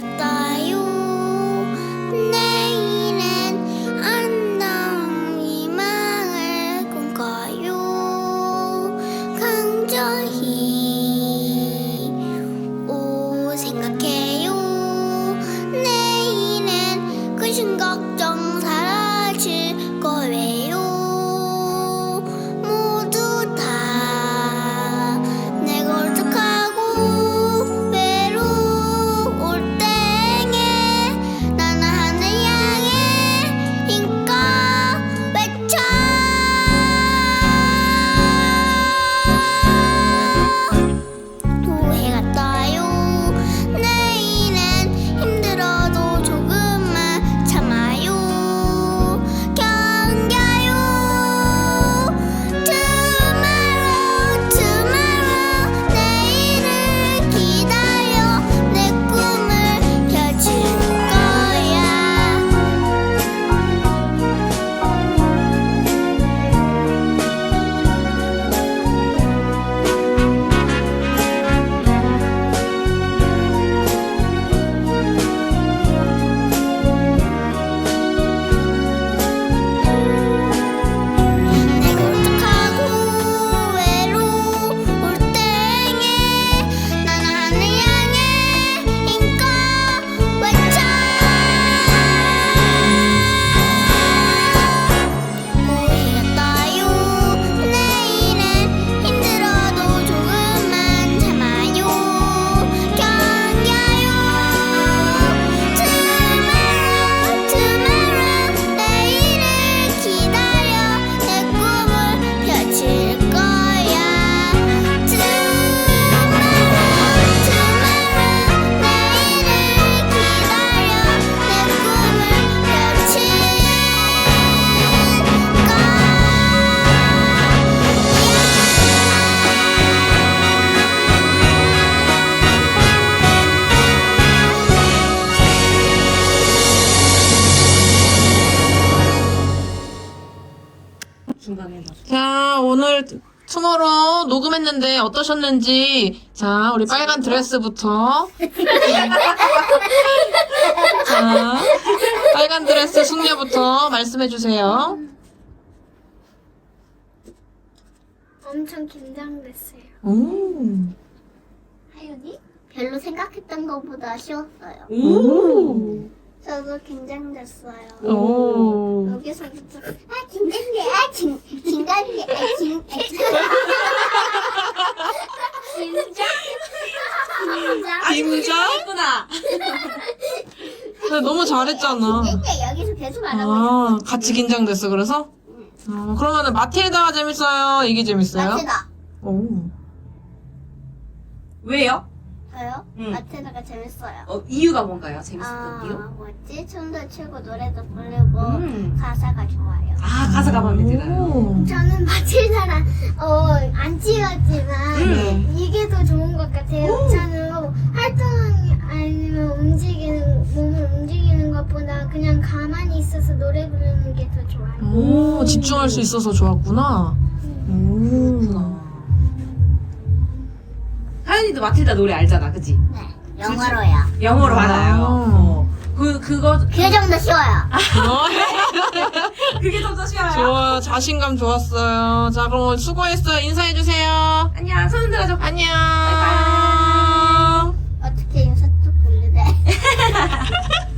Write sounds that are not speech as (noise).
떠요. 내일은 아름다운 희망을 꿈꿔요? 강저히 오 생각해요. 내일은 근심 걱 중간에. 자, 오늘 투모로우 녹음했는데 어떠셨는지. 자, 우리 빨간 드레스부터. 자, 빨간 드레스 숙녀부터 말씀해주세요. 엄청 긴장됐어요. 오. 하윤이? 별로 생각했던 것보다 쉬웠어요. 오. 저도 긴장됐어요. 오. 여기서부터 아 아아 긴, 아, 김장? 예쁘다. 근데 너무 잘했잖아. 여기서 계속 아, 같이 긴장됐어, 그래서? 아, 그러면은 마틸다가 재밌어요? 이게. 재밌어요? 마트다. 오. 왜요? 저요? 응. 마트다가 재밌어요. 어, 이유가 뭔가요? 재밌었던 아 이유? 뭐지? 춤도 추고 노래도 부르고 음. 가사가 좋아요. 아, 가사가 마음에 들어요. 오. 저는 마틸다랑 어 안 찍었지만 네. 이게 더 좋은 것 같아요. 저는 활동 아니면 움직이는 몸을 움직이는 것보다 그냥 가만히 있어서 노래 부르는 게 더 좋아요. 오, 집중할 수 있어서 좋았구나. 오. 하연이도 마틸다 노래 알잖아, 그치? 네. 영어로요. 영어로 아. 알아요. 어. 그, 그거, 그게 좀 더 쉬워요. (laughs) 그게 좀 더 쉬워요. 좋아 자신감 좋았어요. 자 그럼 오늘 수고했어요. 인사해 주세요. 안녕, 손 들어줘. 안녕. 바이바이. 어떻게 인사 쭉 돌리래? (laughs)